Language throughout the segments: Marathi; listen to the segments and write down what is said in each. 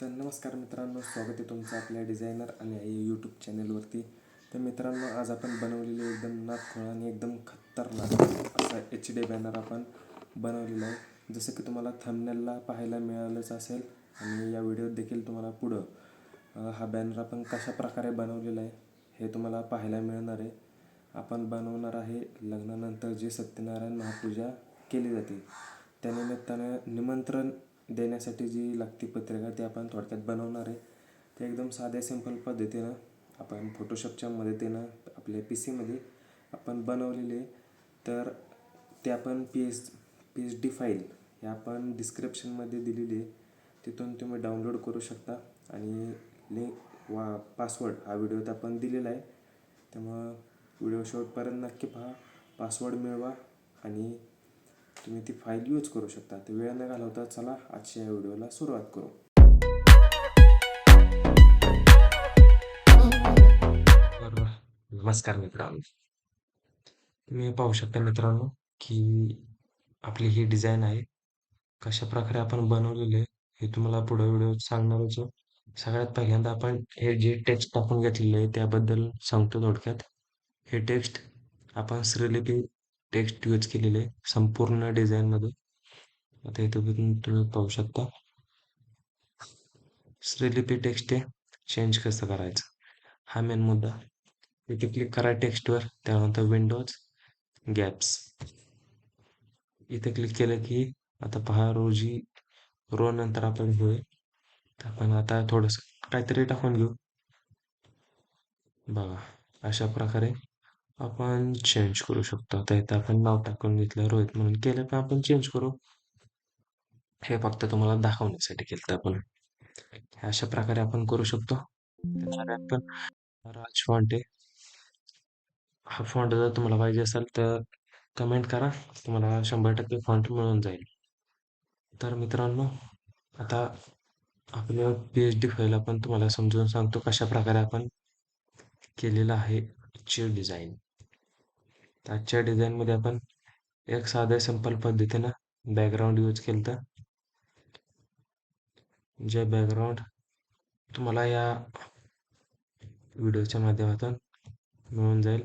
तर नमस्कार मित्रांनो स्वागत आहे तुमचं आपल्या डिझायनर आणि आई यूट्यूब चॅनलवरती. तर मित्रांनो आज आपण बनवलेली एकदम नाथखोळा आणि एकदम खतरनाक असा एच डी बॅनर आपण बनवलेला आहे. जसं की तुम्हाला थंबनेलला पाहायला मिळालंच असेल आणि या व्हिडिओत देखील तुम्हाला पुढं हा बॅनर आपण कशा प्रकारे बनवलेला आहे हे तुम्हाला पाहायला मिळणार आहे. आपण बनवणार आहे लग्नानंतर जी सत्यनारायण महापूजा केली जाते. त्यानिमित्तानं निमंत्रण देण्यासाठी जी लागती पत्रिका ती आपण थोडक्यात बनवणार आहे. ते एकदम साध्या सिंपल पद्धतीनं आपण फोटोशॉपच्या मदतीनं आपल्या पी सीमध्ये आपण बनवलेले तर ते आपण P S P H D file हे आपण डिस्क्रिप्शनमध्ये दिलेली आहे. तिथून तुम्ही डाउनलोड करू शकता आणि लिंक वा पासवर्ड हा व्हिडिओत आपण दिलेला आहे. त्यामुळं व्हिडिओ शेवटपर्यंत नक्की पहा. पासवर्ड मिळवा आणि तुम्ही ती फाईल यूज करू शकता. ते वेळ न घालवता चला आजच्या या व्हिडिओला सुरुवात करू. नमस्कार मित्रांनो. तुम्ही पाहू शकता मित्रांनो की आपली ही डिझाईन आहे. कशा प्रकारे आपण बनवलेली आहे हे तुम्हाला पुढे व्हिडिओ सांगणारच सगळ्यात पहिल्यांदा आपण हे जे टेक्स्ट आपण घेतलेले आहे त्याबद्दल सांगतो थोडक्यात. हे टेक्स्ट आपण श्रीलिपी टेक्स्ट यूज केलेले आहे संपूर्ण डिझाईनमध्ये आता इथे बघून तुम्ही पाहू शकता. श्रीलिपी टेक्स्ट आहे चेंज कसं करायचं? हा मेन मुद्दा. इथे क्लिक करा टेक्स्टवर त्यानंतर विंडोज गॅप्स इथे क्लिक केलं की आता पहा रोजी रो नंतर आपण घेऊया तर आपण आता थोडंसं काहीतरी टाकून घेऊ. बघा अशा प्रकारे आपण चेंज करू शकतो. आता इथं आपण नाव टाकून घेतलं रोहित म्हणून केलं का आपण चेंज करू. हे फक्त तुम्हाला दाखवण्यासाठी केलं आपण. अशा प्रकारे आपण करू शकतो. आपण राज फॉन्ट आहे हा फॉन्ट जर तुम्हाला पाहिजे असेल तर कमेंट करा. तुम्हाला शंभर टक्के फॉन्ट मिळून जाईल. तर मित्रांनो आता आपल्या पी एच डी फाईल आपण तुम्हाला समजून सांगतो कशा प्रकारे आपण केलेलं आहे ची डिझाईन आजच्या डिझाईनमध्ये आपण एक साध्या सिंपल पद्धतीनं बॅकग्राऊंड यूज केलं तर. जे बॅकग्राऊंड तुम्हाला या व्हिडिओच्या माध्यमातून मिळून जाईल.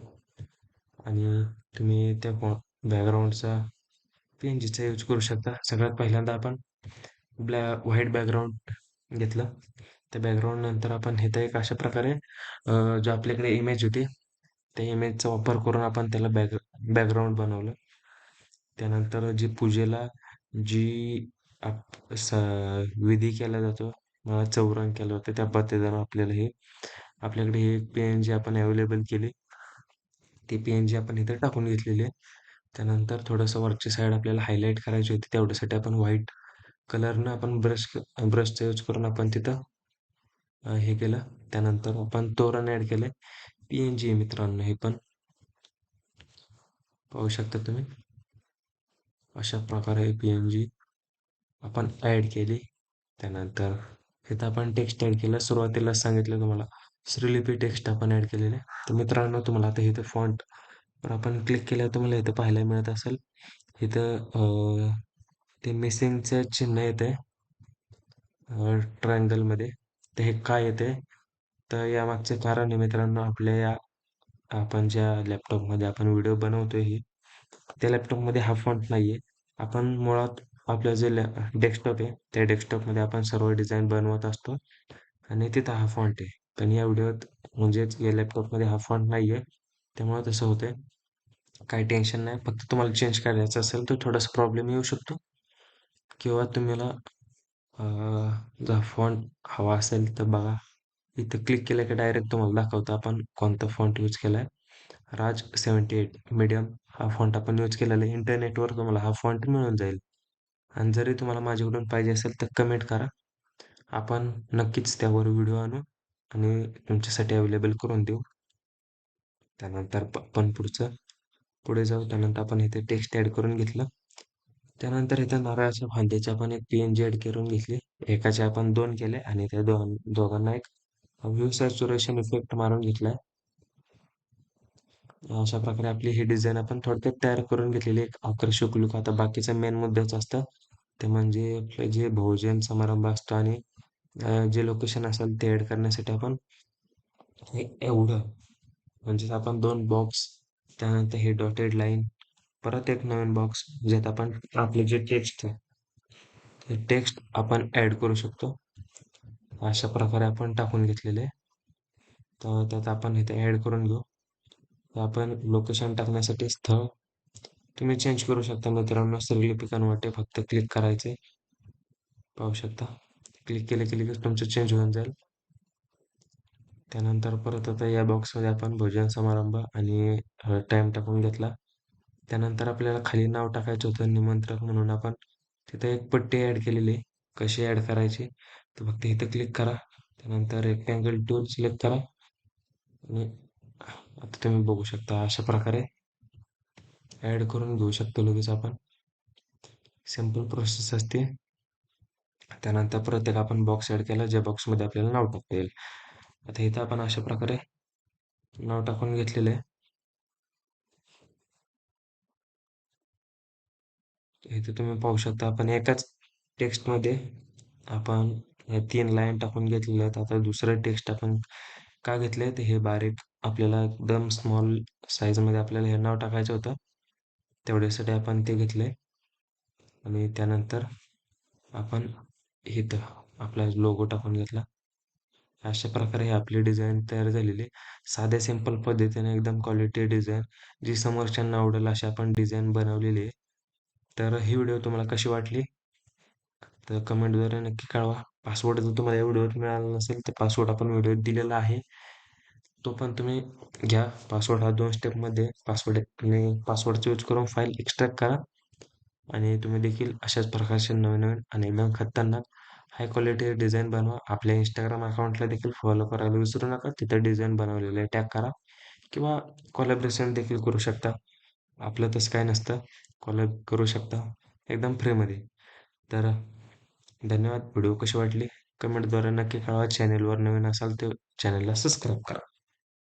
आणि तुम्ही त्या बॅकग्राऊंडचा पी एन जीचा यूज करू शकता. सगळ्यात पहिल्यांदा आपण ब्लॅ व्हाईट बॅकग्राऊंड घेतलं. त्या बॅकग्राऊंड नंतर आपण हे तर एक अशा प्रकारे जो आपल्याकडे इमेज होती त्या इमेजचा वापर करून आपण त्याला बॅक बॅकग्राऊंड बनवलं. त्यानंतर जी पूजेला जी आप स विधी केला जातो चौरंग केलं होतं त्या पद्धतीनं आपल्याला हे आपल्याकडे हे पी एन जी आपण अवेलेबल केली. ती पी एन जी आपण इथे टाकून घेतलेली. आहे त्यानंतर थोडंसं वरची साईड आपल्याला हायलाईट करायची होती तेवढ्यासाठी आपण व्हाईट कलरनं आपण ब्रश ब्रशचा यूज करून आपण तिथं हे केलं. त्यानंतर आपण तोरण ॲड केलं पी एन जी मित्रांनो हे पण पाहू शकता तुम्ही. अशा प्रकारे पी एन जी आपण ॲड केली. त्यानंतर इथं आपण टेक्स्ट ॲड केलं. सुरुवातीला सांगितलं तुम्हाला श्रीलिपी टेक्स्ट आपण ॲड केलेले. तर मित्रांनो तुम्हाला आता इथं फॉन्ट वर आपण क्लिक केल्यावर तुम्हाला इथं पाहायला मिळत असेल. इथं ते मिसिंगचं चिन्ह येते ट्रायंगलमध्ये तर हे काय येते तर यामागचे कारण आहे मित्रांनो आपल्या या आपण ज्या लॅपटॉपमध्ये आपण व्हिडिओ बनवतोय हे त्या लॅपटॉपमध्ये हा फॉन्ट नाही आहे आपण मुळात आपलं जे डेस्कटॉप आहे त्या डेस्कटॉपमध्ये आपण सर्व डिझाईन बनवत असतो आणि तिथं हा फॉन्ट आहे. पण या व्हिडिओत म्हणजेच या लॅपटॉपमध्ये हा फॉन्ट नाही आहे त्यामुळे तसं होतं काही टेन्शन नाही. फक्त तुम्हाला चेंज करायचं असेल तर थोडासा प्रॉब्लेम येऊ शकतो. किंवा तुम्हाला जर फॉन्ट हवा असेल तर बघा. इथं क्लिक केलं की डायरेक्ट तुम्हाला दाखवतं आपण कोणता फॉन्ट यूज केला आहे राज सेवन्टी एट मीडियम हा फॉन्ट आपण यूज केलेला आहे. इंटरनेटवर तुम्हाला हा फॉन्ट मिळून जाईल. आणि जरी तुम्हाला माझ्याकडून पाहिजे असेल तर कमेंट करा. आपण नक्कीच त्यावर व्हिडिओ आणू आणि तुमच्यासाठी अवेलेबल करून देऊ. त्यानंतर आपण पुढचं पुढे जाऊ. त्यानंतर आपण इथे टेक्स्ट ॲड करून घेतलं. त्यानंतर इथे नारळाच्या फांद्याची आपण एक पी एन जी ॲड करून घेतली. एकाचे आपण दोन केले आणि त्या दोन दोघांना एक व्ह्यू सुरेशन इफेक्ट मारून घेतलाय. अशा प्रकारे आपली ही डिझाईन आपण थोडक्यात तयार करून घेतलेली एक आकर्षक लुक आता बाकीचं मेन मुद्द्याचं असतं ते म्हणजे आपलं जे भोजन समारंभ असतो आणि जे लोकेशन असेल ते ऍड करण्यासाठी आपण हे एवढं म्हणजेच आपण दोन बॉक्स त्यानंतर हे डॉटेड लाईन परत एक नवीन बॉक्स ज्यात आपण आपले जे टेक्स्ट आहे ते टेक्स्ट आपण ऍड करू शकतो. अशा प्रकारे आपण टाकून घेतलेले तर त्यात आपण इथे ॲड करून घेऊ. तर आपण लोकेशन टाकण्यासाठी स्थळ. तुम्ही चेंज करू शकता मित्रांनो. श्रीलिपिकान वाटे फक्त क्लिक करायचे. पाहू शकता. क्लिक केले की लगेच तुमचं चेंज होऊन जाईल. त्यानंतर परत आता या बॉक्समध्ये आपण भोजन समारंभ आणि टाईम टाकून घेतला. त्यानंतर आपल्याला खाली नाव टाकायचं होतं निमंत्रक म्हणून आपण. तिथे एक पट्टी ॲड केलेली आहे. कशी ॲड करायची? तर फक्त इथं क्लिक करा. त्यानंतर रेक्टँगल टूल सिलेक्ट करा. आणि आता तुम्ही बघू शकता अशा प्रकारे ॲड करून घेऊ शकतो लगेच आपण. सिंपल प्रोसेस असते. त्यानंतर प्रत्येक आपण बॉक्स ॲड केला ज्या बॉक्समध्ये आपल्याला नाव टाकता येईल. आता इथं आपण अशा प्रकारे नाव टाकून घेतलेलं आहे. इथे तुम्ही पाहू शकता आपण एकाच टेक्स्टमध्ये आपण हे तीन लाईन टाकून घेतलेल्या आहेत. आता दुसरं टेक्स्ट आपण का घेतले तर हे बारीक आपल्याला एकदम स्मॉल साईजमध्ये आपल्याला हे नाव टाकायचं होतं. तेवढ्यासाठी आपण ते घेतलंय. आणि त्यानंतर आपण इथं आपला लोगो टाकून घेतला. अशा प्रकारे ही आपली डिझाईन तयार झालेली आहे. साध्या सिंपल पद्धतीने एकदम क्वालिटी डिझाईन जी समोरच्यांना आवडेल अशी आपण डिझाईन बनवलेली आहे. तर ही व्हिडिओ तुम्हाला कशी वाटली? तर कमेंटद्वारे नक्की कळवा. पासवर्ड जर तुम्हाला या व्हिडिओत मिळाला नसेल तर पासवर्ड आपण व्हिडिओत दिलेला आहे. तो पण तुम्ही घ्या. पासवर्ड हा दोन स्टेपमध्ये पासवर्ड तुम्ही पासवर्डचा यूज करून फाईल एक्स्ट्रॅक्ट करा. आणि तुम्ही देखील अशाच प्रकारचे नवीन नवीन आणि एकदम खतरनाक हाय क्वालिटी डिझाईन बनवा. आपल्या इंस्टाग्राम अकाउंटला देखील फॉलो करायला विसरू नका. तिथं डिझाईन बनवलेले टॅग करा. किंवा कॉलॅबरेशन देखील करू शकता. आपलं तसं काय नसतं. कॉलॅब करू शकता. एकदम फ्रीमध्ये तर धन्यवाद. व्हिडिओ कशी वाटली? कमेंटद्वारे नक्की कळवा. चॅनेलवर नवीन असाल तर चॅनलला सबस्क्राईब करा.